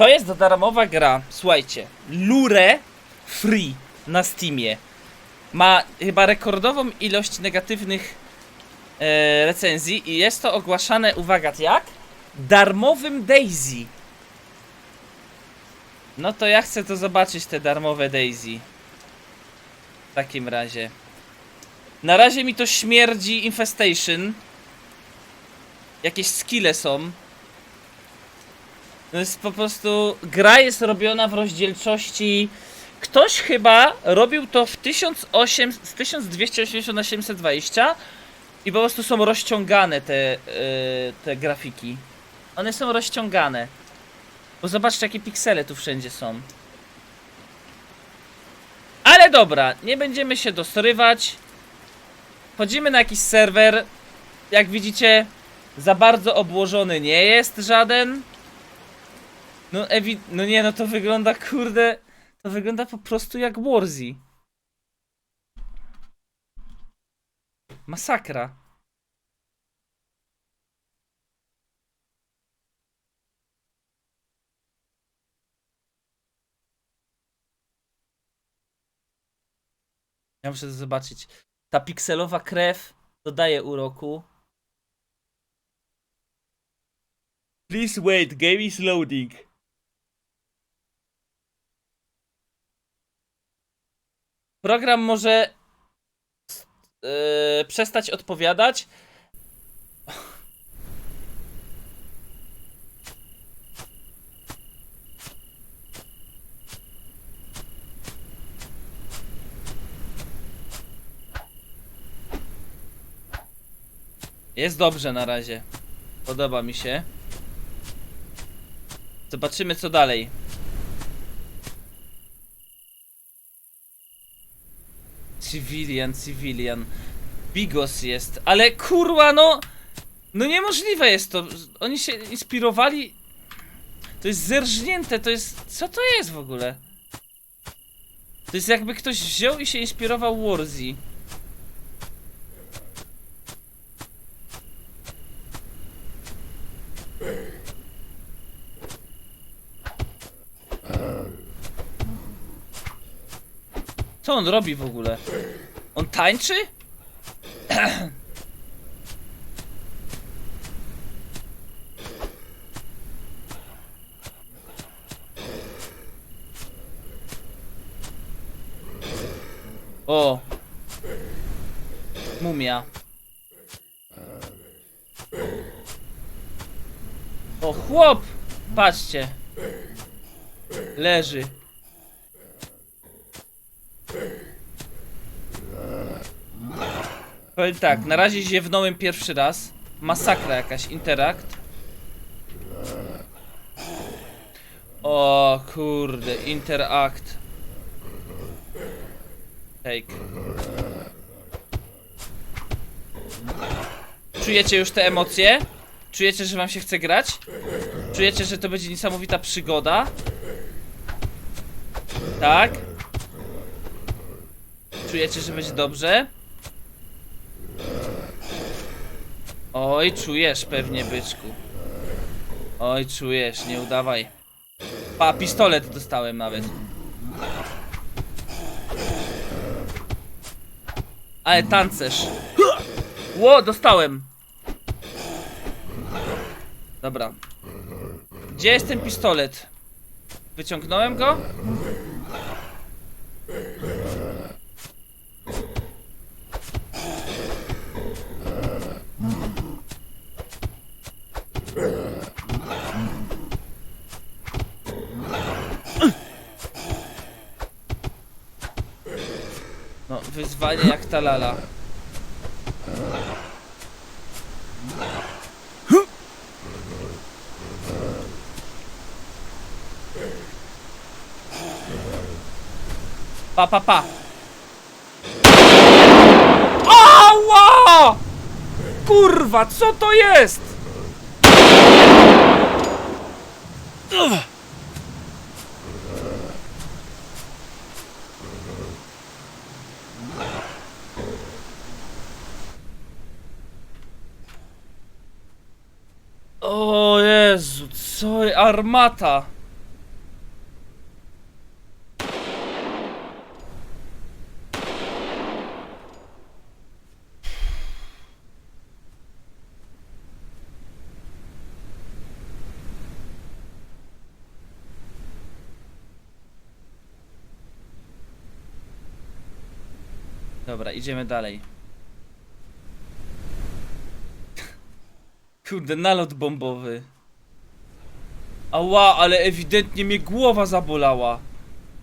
To jest darmowa gra, słuchajcie. Lure Free na Steamie. Ma chyba rekordową ilość negatywnych e, recenzji i jest to ogłaszane, uwaga, jak? Darmowym Daisy. No to ja chcę to zobaczyć, te darmowe Daisy. W takim razie. Na razie mi to śmierdzi Infestation. Jakieś skille są. To jest po prostu. Gra jest robiona w rozdzielczości. Ktoś chyba robił to w 1008, z 1280 na 720 i po prostu są rozciągane te, yy, te grafiki. One są rozciągane. Bo zobaczcie jakie piksele tu wszędzie są. Ale dobra, nie będziemy się dosrywać. Wchodzimy na jakiś serwer. Jak widzicie, za bardzo obłożony nie jest żaden. No ewi- no nie, no to wygląda kurde, to wygląda po prostu jak Warzy. Masakra. Ja muszę to zobaczyć. Ta pikselowa krew dodaje uroku. Please wait, game is loading. Program może yy, przestać odpowiadać. Jest dobrze na razie. Podoba mi się. Zobaczymy co dalej. Civilian, civilian. Bigos jest, ale kurwa no... No niemożliwe jest to. Oni się inspirowali... To jest zerżnięte, to jest... Co to jest w ogóle? To jest jakby ktoś wziął i się inspirował Warzy. Co on robi w ogóle? On tańczy? O! Mumia. O, chłop! Patrzcie. Leży. Powiem tak, na razie ziewnąłem pierwszy raz. Masakra jakaś, interakt. O kurde, interact. Take. Czujecie już te emocje? Czujecie, że wam się chce grać? Czujecie, że to będzie niesamowita przygoda? Tak? Czujecie, że będzie dobrze? Oj, czujesz pewnie, byczku. Oj, czujesz, nie udawaj. Pa, pistolet dostałem nawet. Ale tancerz. Ło, dostałem. Dobra. Gdzie jest ten pistolet? Wyciągnąłem go? No, wyzwanie jak ta lala. Pa, pa, pa. Ała! Kurwa, co to jest? Ugh. armata. Dobra, idziemy dalej. Kurde, nalot bombowy. Ała, ale ewidentnie mnie głowa zabolała.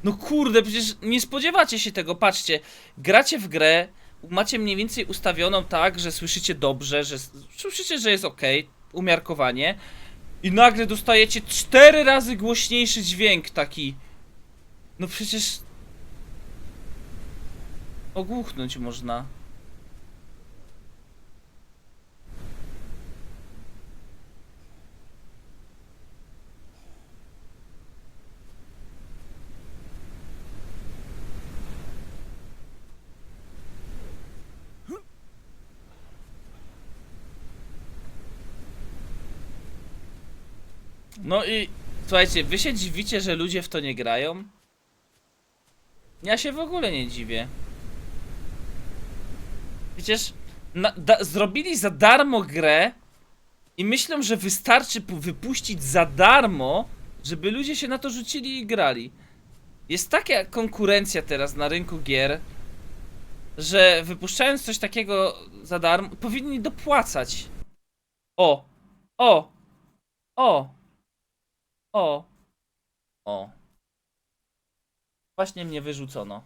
No kurde, przecież nie spodziewacie się tego, patrzcie. Gracie w grę, macie mniej więcej ustawioną tak, że słyszycie dobrze, że słyszycie, że jest ok, umiarkowanie. I nagle dostajecie cztery razy głośniejszy dźwięk taki. No przecież... Ogłuchnąć można. No i słuchajcie, wy się dziwicie, że ludzie w to nie grają? Ja się w ogóle nie dziwię. Przecież na, da, zrobili za darmo grę i myślą, że wystarczy pu- wypuścić za darmo, żeby ludzie się na to rzucili i grali. Jest taka konkurencja teraz na rynku gier, że wypuszczając coś takiego za darmo, powinni dopłacać. O! O! O! O! O! Właśnie mnie wyrzucono.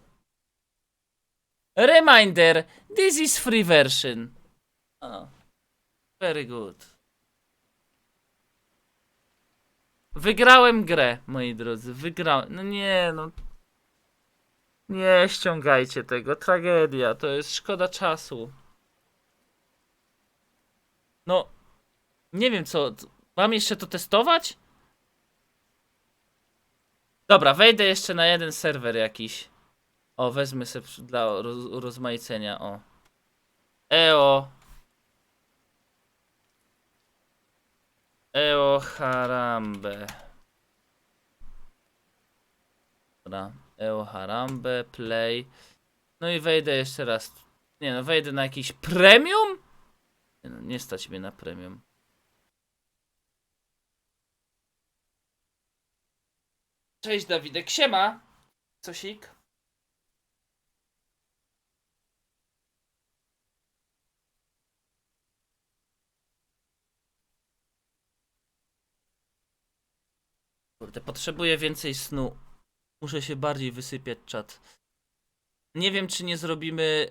Reminder! This is free version. O. Very good. Wygrałem grę, moi drodzy. Wygrałem. No nie, no. Nie ściągajcie tego. Tragedia. To jest szkoda czasu. No. Nie wiem co. Mam jeszcze to testować? Dobra, wejdę jeszcze na jeden serwer jakiś. O, wezmę sobie dla roz, urozmaicenia, o. Eo. Eo Harambe. Dobra, Eo Harambe, play. No i wejdę jeszcze raz. Nie no, wejdę na jakiś premium? Nie, no, nie stać mnie na premium. Cześć Dawidek, siema! Cosik? Kurde, potrzebuję więcej snu. Muszę się bardziej wysypiać czat. Nie wiem, czy nie zrobimy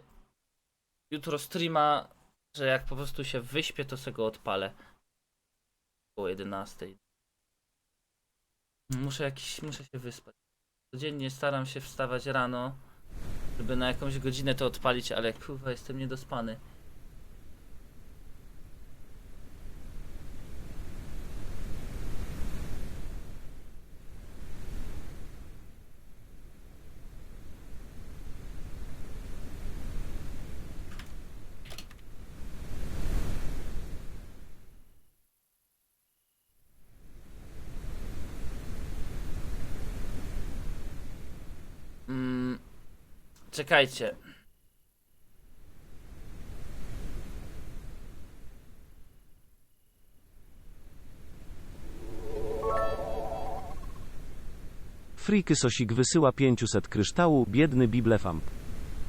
jutro streama, że jak po prostu się wyśpię, to sobie go odpalę. Około 11. Muszę jakiś, muszę się wyspać. Codziennie staram się wstawać rano, żeby na jakąś godzinę to odpalić, ale kurwa jestem niedospany. Mm, czekajcie. Friky Sosik wysyła 500 kryształu, biedny biblefam.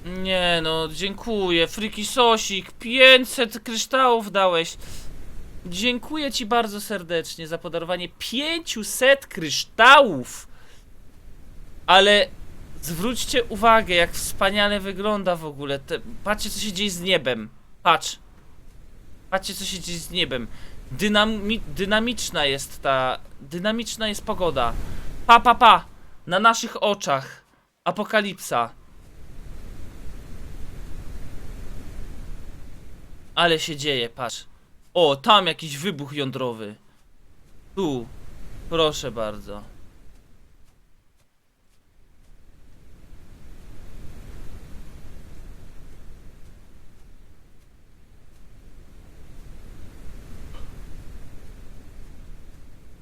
Nie no, dziękuję. Friki Sosik, 500 kryształów dałeś. Dziękuję ci bardzo serdecznie za podarowanie 500 kryształów. Ale zwróćcie uwagę, jak wspaniale wygląda w ogóle. Te, patrzcie, co się dzieje z niebem. Patrz. Patrzcie, co się dzieje z niebem. Dynami dynamiczna jest ta. Dynamiczna jest pogoda. Pa, pa, pa. Na naszych oczach. Apokalipsa. Ale się dzieje, patrz. O, tam jakiś wybuch jądrowy. Tu. Proszę bardzo.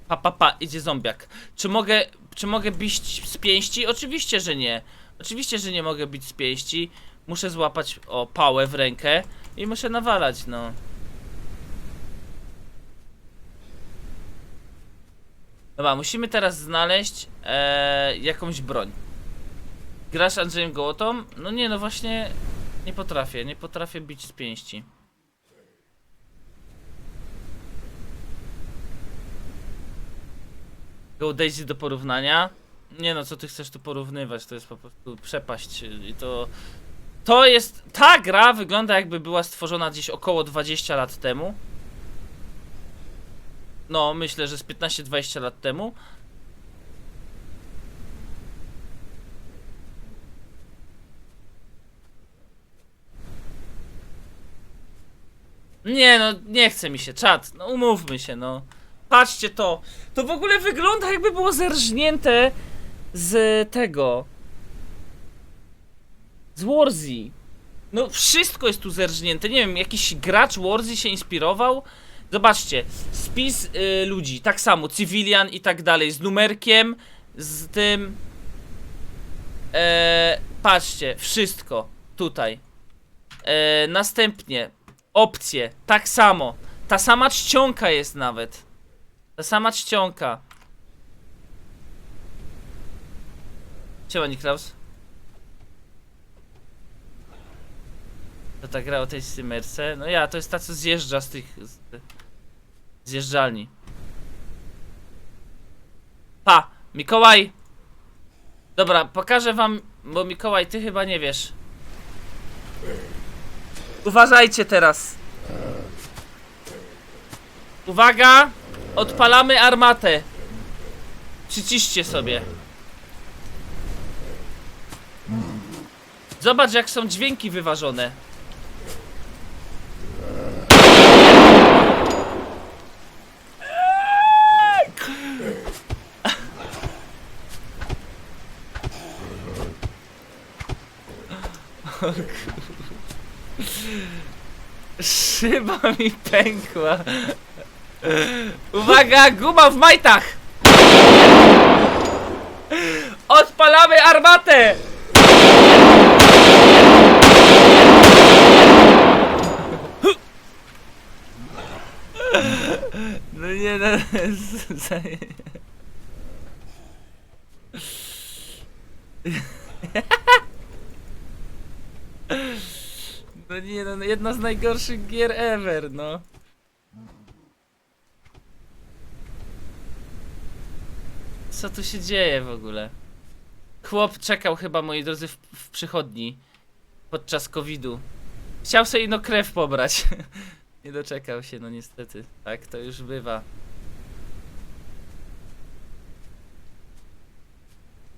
Pa, pa, pa, idzie zombiak. Czy mogę, czy mogę bić z pięści? Oczywiście, że nie. Oczywiście, że nie mogę bić z pięści. Muszę złapać, o, pałę w rękę i muszę nawalać, no. Dobra, musimy teraz znaleźć e, jakąś broń. Grasz Andrzejem Gołotą? No nie, no właśnie Nie potrafię, nie potrafię bić z pięści. Go Daisy do porównania. Nie no, co ty chcesz tu porównywać? To jest po prostu przepaść i to... To jest... Ta gra wygląda jakby była stworzona gdzieś około 20 lat temu. No, myślę, że z 15-20 lat temu. Nie no, nie chce mi się, czat, no umówmy się, no. Patrzcie to, to w ogóle wygląda jakby było zerżnięte z tego. Z Warzy. No wszystko jest tu zerżnięte, nie wiem, jakiś gracz Warzy się inspirował. Zobaczcie, spis y, ludzi, tak samo, civilian i tak dalej, z numerkiem, z tym... E, patrzcie, wszystko tutaj. E, następnie, opcje, tak samo. Ta sama czcionka jest nawet. Ta sama czcionka. Siema Niklaus. To ta gra o tej Simmerce. No ja, to jest ta co zjeżdża z tych... Z, zjeżdżalni. Pa! Mikołaj! Dobra, pokażę wam, bo Mikołaj, ty chyba nie wiesz. Uważajcie teraz. Uwaga! Odpalamy armatę. Przyciszcie sobie. Zobacz jak są dźwięki wyważone. Szyba mi pękła. Uwaga, guma w majtach! Odpalamy armatę! No nie, no... No nie, no jedna z najgorszych gier ever, no. Co tu się dzieje w ogóle? Chłop czekał chyba, moi drodzy, w, w przychodni podczas covidu. Chciał sobie no krew pobrać. Nie doczekał się, no niestety. Tak to już bywa.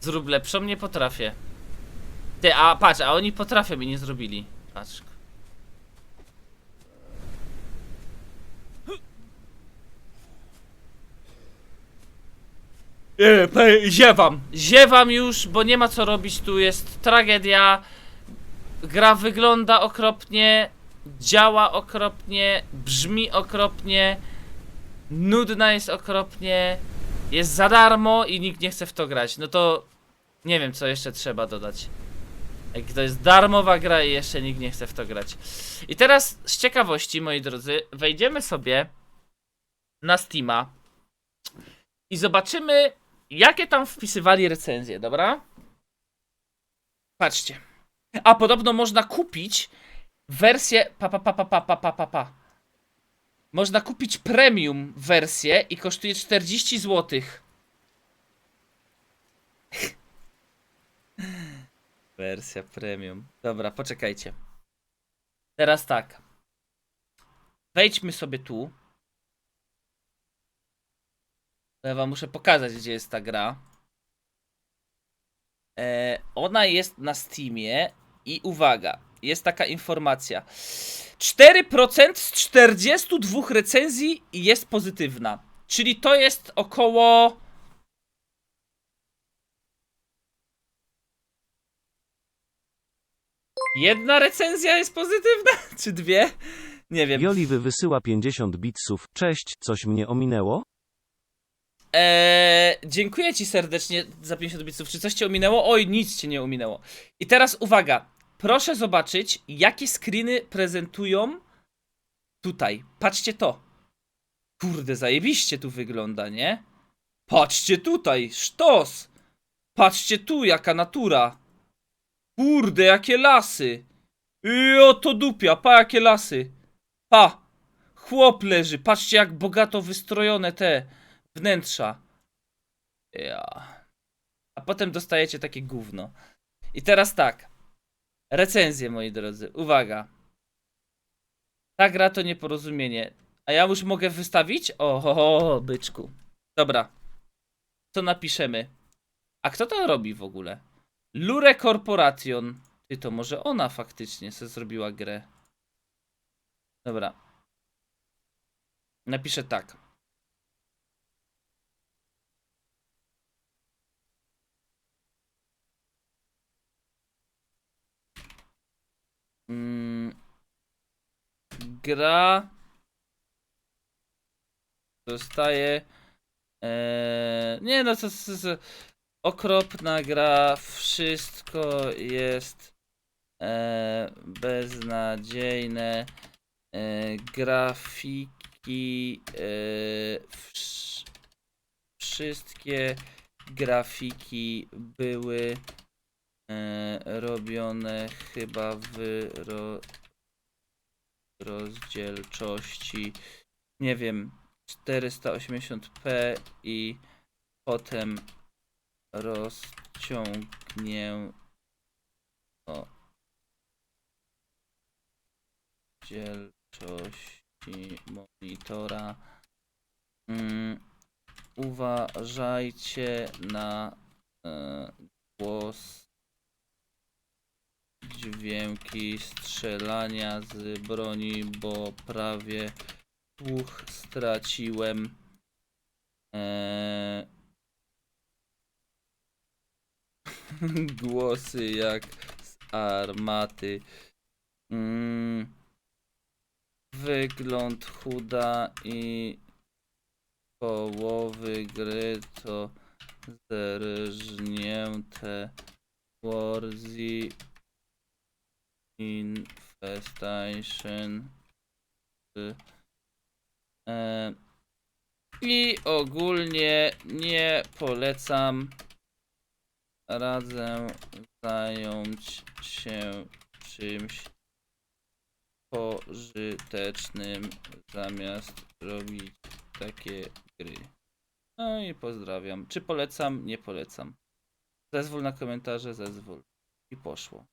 Zrób lepszą, nie potrafię. Ty, a patrz, a oni potrafią i nie zrobili. Patrz. E, pe- Ziewam, ziewam już, bo nie ma co robić, tu jest tragedia. Gra wygląda okropnie, działa okropnie, brzmi okropnie, nudna jest okropnie, jest za darmo i nikt nie chce w to grać. No to nie wiem, co jeszcze trzeba dodać. Jak to jest darmowa gra i jeszcze nikt nie chce w to grać. I teraz z ciekawości, moi drodzy, wejdziemy sobie na Steama i zobaczymy, Jakie tam wpisywali recenzje, dobra? Patrzcie. A podobno można kupić wersję. Pa, pa, pa, pa, pa, pa, pa, pa. Można kupić premium wersję i kosztuje 40 zł. Wersja premium. Dobra, poczekajcie. Teraz tak. Wejdźmy sobie tu. Ja wam muszę pokazać, gdzie jest ta gra. E, ona jest na Steamie i uwaga, jest taka informacja. 4% z 42 recenzji jest pozytywna. Czyli to jest około. Jedna recenzja jest pozytywna? Czy dwie? Nie wiem. Joliwy wysyła 50 bitsów. Cześć, coś mnie ominęło? Eee, dziękuję ci serdecznie za 50 biców. Czy coś cię ominęło? Oj, nic cię nie ominęło. I teraz uwaga. Proszę zobaczyć, jakie screeny prezentują tutaj. Patrzcie to. Kurde, zajebiście tu wygląda, nie? Patrzcie tutaj, sztos. Patrzcie tu, jaka natura. Kurde, jakie lasy. I oto dupia, pa jakie lasy. Pa! Chłop leży, patrzcie jak bogato wystrojone te wnętrza. Ja. A potem dostajecie takie gówno. I teraz tak. Recenzje, moi drodzy. Uwaga. Ta gra to nieporozumienie. A ja już mogę wystawić? O, ho, ho, byczku. Dobra. Co napiszemy? A kto to robi w ogóle? Lure Corporation. Ty, to może ona faktycznie se zrobiła grę. Dobra. Napiszę tak. Mm, gra dostaje. E, nie no, co, okropna gra, wszystko jest e, beznadziejne. E, grafiki, e, wsz- wszystkie grafiki były robione chyba w ro, rozdzielczości, nie wiem, 480p i potem rozciągnię o. Rozdzielczości monitora. Mm, uważajcie na e, głos, dźwięki strzelania z broni, bo prawie słuch straciłem. Eee... Głosy jak z armaty. Mm. Wygląd chuda i połowy gry to zerżnięte Warzy Infestation. E, I ogólnie nie polecam. Radzę zająć się czymś pożytecznym zamiast robić takie gry. No i pozdrawiam. Czy polecam? Nie polecam. Zezwól na komentarze, zezwól. I poszło.